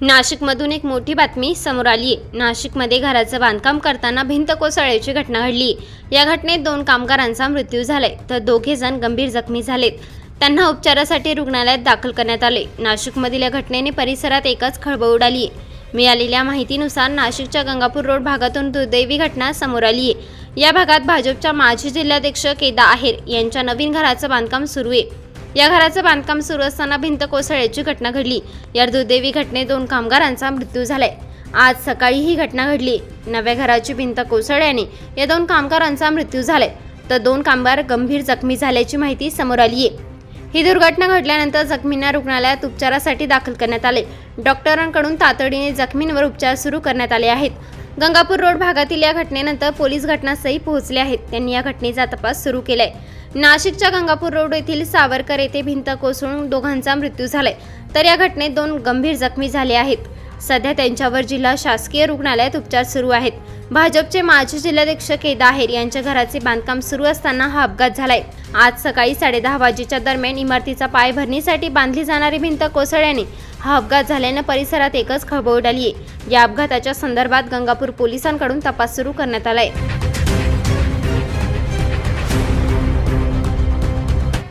नाशिकमधून एक मोठी बातमी समोर आली आहे नाशिकमध्ये घराचं बांधकाम करताना भिंत कोसळल्याची घटना घडली. या घटनेत दोन कामगारांचा मृत्यू झालाय तर दोघे जण गंभीर जखमी झालेत. त्यांना उपचारासाठी रुग्णालयात दाखल करण्यात आले. नाशिकमधील या घटनेने परिसरात एकच खळबळ उडाली आहे मिळालेल्या माहितीनुसार नाशिकच्या गंगापूर रोड भागातून दुर्दैवी घटना समोर आली आहे या भागात भाजपच्या माजी जिल्हाध्यक्ष केदा आहेर यांच्या नवीन घराचं बांधकाम सुरू आहे. या घराचं बांधकाम सुरू असताना भिंत कोसळ्याची घटना घडली. या दुर्दैवी घटनेत दोन कामगारांचा मृत्यू झालाय. आज सकाळी ही घटना घडली. नव्या घराची भिंत कोसळल्याने या दोन कामगारांचा मृत्यू झालाय. तर दोन कामगार गंभीर जखमी झाल्याची माहिती समोर आली आहे ही दुर्घटना घडल्यानंतर जखमींना रुग्णालयात उपचारासाठी दाखल करण्यात आले. डॉक्टरांकडून तातडीने जखमींवर उपचार सुरू करण्यात आले आहेत. गंगापूर रोड भागातील या घटनेनंतर पोलीस घटनास्थळी पोहोचले आहेत. त्यांनी या घटनेचा तपास सुरू केलाय. नाशिकच्या गंगापूर रोड येथील सावरकर येथे भिंत कोसळून दोघांचा मृत्यू झालाय. तर या घटनेत दोन गंभीर जखमी झाले आहेत. सध्या त्यांच्यावर जिल्हा शासकीय रुग्णालयात उपचार सुरू आहेत. भाजपचे माजी जिल्हाध्यक्ष केदा आहेर यांच्या घराचे बांधकाम सुरू असताना हा अपघात झालाय. आज सकाळी साडेदहा वाजेच्या दरम्यान इमारतीचा पाय भरणीसाठी बांधली जाणारी भिंत कोसळल्याने हा अपघात झाल्यानं परिसरात एकच खळबळ उडाली आहे या अपघाताच्या संदर्भात गंगापूर पोलिसांकडून तपास सुरू करण्यात आलाय.